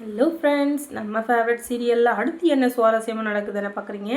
Hello friends நம்ம favourite சீரியலில் அடுத்து என்ன சுவாரஸ்யமாக நடக்குதுன்னு பார்க்குறீங்க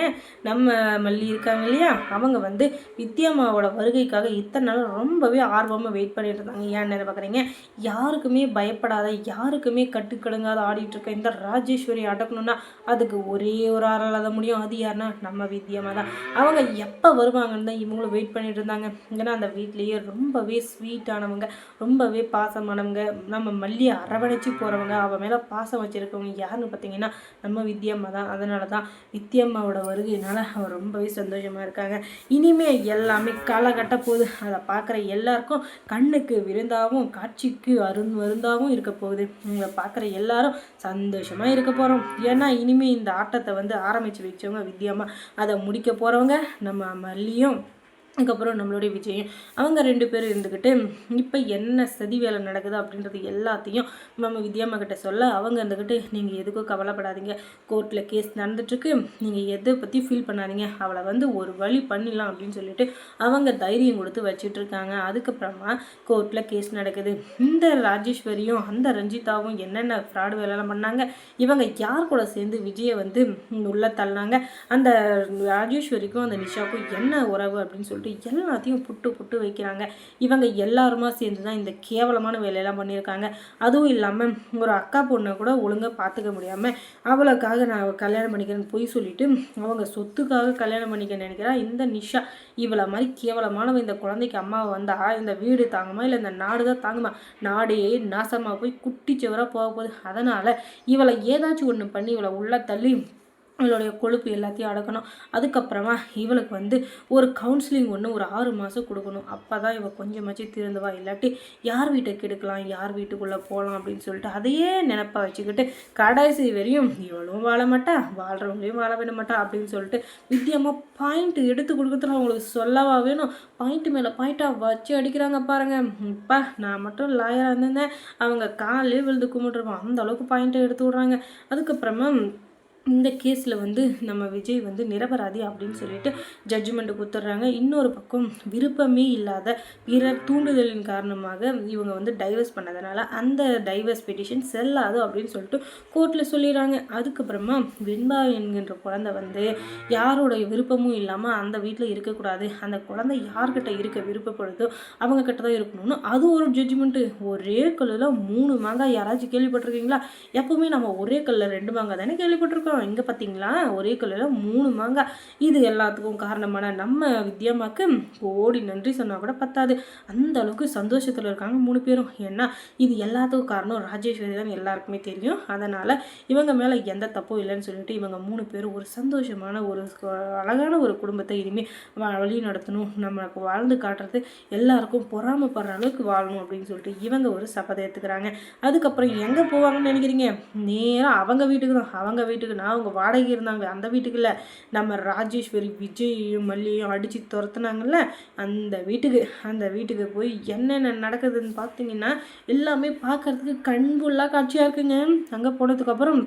நம்ம மல்லி இருக்காங்க இல்லையா? அவங்க வந்து வித்யாமாவோட வருகைக்காக இத்தனை நாள் ரொம்பவே ஆர்வமாக வெயிட் பண்ணிட்டு இருந்தாங்க ஏன்னு பார்க்குறீங்க யாருக்குமே பயப்படாத யாருக்குமே கட்டுக்கடுங்காத ஆடிட்டு இருக்க இந்த ராஜேஸ்வரி அடக்கணும்னா அதுக்கு ஒரே ஒரு ஆறால் தான் முடியும். அது யாருன்னா நம்ம வித்யாமா தான். அவங்க எப்போ வருவாங்கன்னு தான் இவங்களும் வெயிட் பண்ணிட்டு இருந்தாங்க. ஏன்னா அந்த வீட்லேயே ரொம்பவே ஸ்வீட்டானவங்க ரொம்பவே பாசமானவங்க நம்ம மல்லியை அரவணைச்சு போகிறவங்க அவன் மேலே பாசம் வச்சுருக்கவங்க யாருன்னு பார்த்தீங்கன்னா நம்ம வித்யம்மா தான். அதனால தான் வித்யம்மாவோட வருகையினால அவர் ரொம்பவே சந்தோஷமாக இருக்காங்க. இனிமே எல்லாமே காலகட்ட போகுது. அதை பார்க்குற எல்லாருக்கும் கண்ணுக்கு விருந்தாகவும் காட்சிக்கு அருண் மருந்தாகவும் இருக்க போகுது. இவங்களை பார்க்குற எல்லாரும் சந்தோஷமாக இருக்க போகிறோம் ஏன்னா இனிமே இந்த ஆட்டத்தை வந்து ஆரம்பித்து வச்சவங்க வித்யாம்மா அதை முடிக்க போகிறவங்க நம்ம மல்லியும் அதுக்கப்புறம் நம்மளுடைய விஜயம் அவங்க ரெண்டு பேரும் இருந்துக்கிட்டு இப்போ என்ன சதி வேலை நடக்குது அப்படின்றது எல்லாத்தையும் நம்ம வித்யாம்மா கிட்ட சொல்ல அவங்க இருந்துக்கிட்டு நீங்கள் எதுக்கும் கவலைப்படாதீங்க. கோர்ட்டில் கேஸ் நடந்துட்டுருக்கு. நீங்கள் எதை பற்றி ஃபீல் பண்ணாதீங்க. அவளை வந்து ஒரு வழி பண்ணிடலாம் அப்படின்னு சொல்லிட்டு அவங்க தைரியம் கொடுத்து வச்சுட்டு இருக்காங்க. அதுக்கப்புறமா கோர்ட்டில் கேஸ் நடக்குது. இந்த ராஜேஸ்வரியும் அந்த ரஞ்சிதாவும் என்னென்ன ஃப்ராடு வேலைலாம் பண்ணாங்க? இவங்க யார் கூட சேர்ந்து விஜயை வந்து உள்ள தள்ளினாங்க அந்த ராஜேஸ்வரிக்கும் அந்த நிஷாவுக்கும் என்ன உறவு அப்படின்னு சொல்லிட்டு எல்லாத்தையும் புட்டு புட்டு வைக்கிறாங்க. இவங்க எல்லாருமா சேர்ந்து தான் இந்த கேவலமான வேலையெல்லாம் பண்ணியிருக்காங்க. அதுவும் இல்லாமல் ஒரு அக்கா பொண்ணை கூட ஒழுங்காக பார்த்துக்க முடியாமல் அவளுக்காக நான் கல்யாணம் பண்ணிக்கிறேன்னு பொய் சொல்லிட்டு அவங்க சொத்துக்காக கல்யாணம் பண்ணிக்க நினைக்கிறா. இந்த நிஷா இவளை மாதிரி கேவலமானவ இந்த குழந்தைக்கு அம்மாவை வந்தா இந்த வீடு தாங்குமா? இல்லை இந்த நாடு தான் தாங்குமா? நாடே நாசமாக போய் குட்டி சுவராக போக போகுது. அதனால் இவளை ஏதாச்சும் ஒன்று பண்ணி இவளை உள்ளே தள்ளி இவளுடைய கொழுப்பு எல்லாத்தையும் அடக்கணும். அதுக்கப்புறமா இவளுக்கு வந்து ஒரு கவுன்சிலிங் ஒன்று ஒரு ஆறு மாதம் கொடுக்கணும். அப்போ தான் இவள் கொஞ்சமாச்சும் திருந்துவா. இல்லாட்டி யார் வீட்டை கெடுக்கலாம் யார் வீட்டுக்குள்ளே போகலாம் அப்படின்னு சொல்லிட்டு அதையே நினப்பாக வச்சுக்கிட்டு கடைசி வரையும் இவளும் வாழ மாட்டா வாழ்கிறவங்களையும் வாழ விட மாட்டா அப்படின்னு சொல்லிட்டு வித்தியமாக பாயிண்ட் எடுத்து கொடுக்குறதுல அவங்களுக்கு சொல்லவா வேணும். பாயிண்ட் மேலே பாயிண்ட்டாக வச்சு அடிக்கிறாங்க பாருங்கள் இப்போ நான் மட்டும் லாயராக இருந்திருந்தேன். அவங்க காலையிலே விழுந்து கும்பிட்டுருப்போம் அந்த அளவுக்கு பாயிண்ட்டை எடுத்து விட்றாங்க. அதுக்கப்புறமா இந்த கேஸில் வந்து நம்ம விஜய் வந்து நிரபராதி அப்படின்னு சொல்லிட்டு ஜட்ஜ்மெண்ட்டு கொடுத்துட்றாங்க. இன்னொரு பக்கம் விருப்பமே இல்லாத பிறர் தூண்டுதலின் காரணமாக இவங்க வந்து டைவர்ஸ் பண்ணதுனால அந்த டைவர்ஸ் பெட்டிஷன் செல்லாது அப்படின்னு சொல்லிட்டு கோர்ட்டில் சொல்லிடுறாங்க. அதுக்கப்புறமா வெண்பா என்கின்ற குழந்தை வந்து யாரோடைய விருப்பமும் இல்லாமல் அந்த வீட்டில் இருக்கக்கூடாது. அந்த குழந்தை யார்கிட்ட இருக்க விருப்பப்படுதோ அவங்க கிட்ட தான் இருக்கணும்னு அது ஒரு ஜட்ஜ்மெண்ட்டு ஒரே கல்லில் மூணு மாங்காய் யாராச்சும் கேள்விப்பட்டிருக்கீங்களா? எப்பவுமே நம்ம ஒரே கல்லில் ரெண்டு மாங்காய் தானே கேள்விப்பட்டிருக்கோம். இங்கே பார்த்தீங்களா ஒரே கல்லில் மூணு மாங்காய் இது எல்லாத்துக்கும் காரணமான நம்ம வித்யாமாக்கு கோடி நன்றி சொன்னால் கூட பத்தாது. அந்த அளவுக்கு சந்தோஷத்தில் இருக்காங்க மூணு பேரும். ஏன்னா இது எல்லாத்துக்கும் காரணம் ராஜேஸ்வரி தான் எல்லாருக்குமே தெரியும். அதனால் இவங்க மேலே எந்த தப்பும் இல்லைன்னு சொல்லிட்டு இவங்க மூணு பேரும் ஒரு சந்தோஷமான ஒரு அழகான ஒரு குடும்பத்தை இனிமேல் வழி நடத்தணும். நம்மளுக்கு வாழ்ந்து காட்டுறது எல்லாருக்கும் பொறாமப்படுற அளவுக்கு வாழணும் அப்படின்னு சொல்லிட்டு இவங்க ஒரு சபதம் எடுத்துக்கிறாங்க அதுக்கப்புறம் எங்கே போவாங்கன்னு நினைக்கிறீங்க? நேராக அவங்க வீட்டுக்கு தான். அவங்க வீட்டுக்கு நான் அவங்க வாடகை இருந்தாங்க. அந்த வீட்டுக்குள்ள நம்ம ராஜேஸ்வரி விஜயும் மல்லியும் அடித்து துரத்துனாங்கல்ல? அந்த வீட்டுக்கு அந்த வீட்டுக்கு போய் என்னென்ன நடக்குதுன்னு பார்த்தீங்கன்னா எல்லாமே பார்க்கறதுக்கு கண்புல்லாக காட்சியாக இருக்குங்க. அங்கே போனதுக்கப்புறம்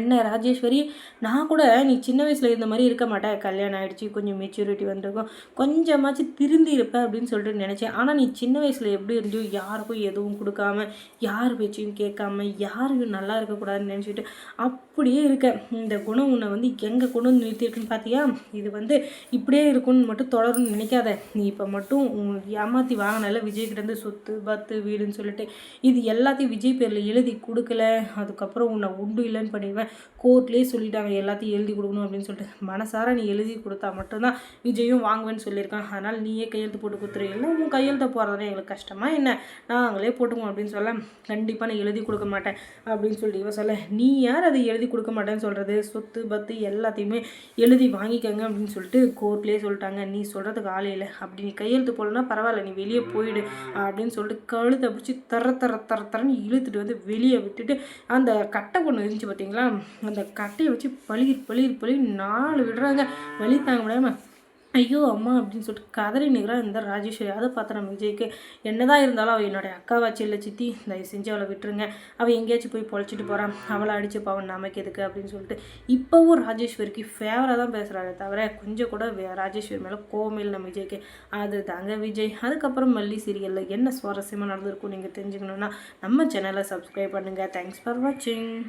என்ன ராஜேஸ்வரி? நான் கூட நீ சின்ன வயசில் இருந்த மாதிரி இருக்க மாட்டேன். கல்யாணம் ஆகிடுச்சி கொஞ்சம் மெச்சூரிட்டி வந்திருக்கும். கொஞ்சமாச்சும் திருந்தி இருப்ப அப்படின்னு சொல்லிட்டு நினச்சேன். ஆனால் நீ சின்ன வயசில் எப்படி இருந்தியோ யாருக்கும் எதுவும் கொடுக்காம யார் பேச்சையும் கேட்காம யாரும் நல்லா இருக்கக்கூடாதுன்னு நினச்சிட்டு அப்படியே இருக்க. இந்த குணம் உன்னை வந்து எங்கே கொண்டு வந்து நிறுத்தியிருக்குன்னு பார்த்தியா இது வந்து இப்படியே இருக்கும்னு மட்டும் தொடரும்னு நினைக்காத. நீ இப்போ மட்டும் ஏமாற்றி வாங்கினால விஜய்கிட்டேருந்து சொத்து பத்து வீடுன்னு சொல்லிட்டு இது எல்லாத்தையும் விஜய் பேரில் எழுதி கொடுக்கல. அதுக்கப்புறம் உன்னை உண்டு இல்லைன்னு பண்ணிடுவேன். கோர்ட்லேயே சொல்லிட்டாங்க. எல்லாத்தையும் எழுதி கொடுக்கணும் அப்படின்னு சொல்லிட்டு. மனசார நீ எழுதி கொடுத்தா மட்டும்தான் விஜயும் வாங்குவேன்னு சொல்லியிருக்கான். அதனால் நீயே கையெழுத்து போட்டு கொடுத்துரு. இல்லை உன் கையெழுத்தை போடுறதுனே எங்களுக்கு கஷ்டமா என்ன? நாங்களே போட்டுக்குவோம் அப்படின்னு சொல்ல கண்டிப்பாக நான் எழுதி கொடுக்க மாட்டேன் அப்படின்னு சொல்லி இவன் சொல்ல நீ யார் அதை எழுதி கொடுக்க மாட்டேன்னு சொல்கிறது சொத்து பத்து எல்லாத்தையுமே எழுதி வாங்கிக்கங்க அப்படின்னு சொல்லிட்டு கோர்ட்லேயே சொல்லிட்டாங்க. நீ சொல்கிறதுக்கு ஆளே இல்லை. அப்படி நீ கையெழுத்து போடலன்னா பரவாயில்ல நீ வெளியே போயிடு அப்படின்னு சொல்லிட்டு கழுத்தை பிடிச்சி தர தர தர தரன்னு இழுத்துட்டு வந்து வெளியே விட்டுட்டு அந்த கட்டை பொண்ணு இருந்துச்சு பார்த்தீங்களா அந்த கட்டையை வச்சு பளிர் பளிர் பளிர் நாலு விடுறாங்க. வலி தாங்க முடியாமல் ஐயோ அம்மா அப்படின்னு சொல்லிட்டு கதறி நிற்கிறா இந்த ராஜேஸ்வரி. அதை பார்த்து நம்ம விஜய்க்கு என்னதான் இருந்தாலும் அவள் என்னுடைய அக்காவாச்சு இல்லை சித்தி தயவு செஞ்சு அவளை விட்டுருங்க. அவள் எங்கேயாச்சும் போய் பொழைச்சிட்டு போகிறான் அவளை அடிச்சு பாவன் நமக்கு எதுக்கு? அப்படின்னு சொல்லிட்டு இப்போவும் ராஜேஸ்வரிக்கு ஃபேவராக தான் பேசுகிறாரு தவிர கொஞ்சம் கூட வே- ராஜேஸ்வரி மேலே கோவம் இல்லை நம்ம விஜய்க்கு. அது தாங்க விஜய். அதுக்கப்புறம் மல்லி சீரியலில் என்ன சுவாரஸ்யமாக நடந்திருக்கும் நீங்கள் தெரிஞ்சுக்கணுன்னா நம்ம சேனலை சப்ஸ்கிரைப் பண்ணுங்கள் தேங்க்ஸ் ஃபார் வாட்சிங்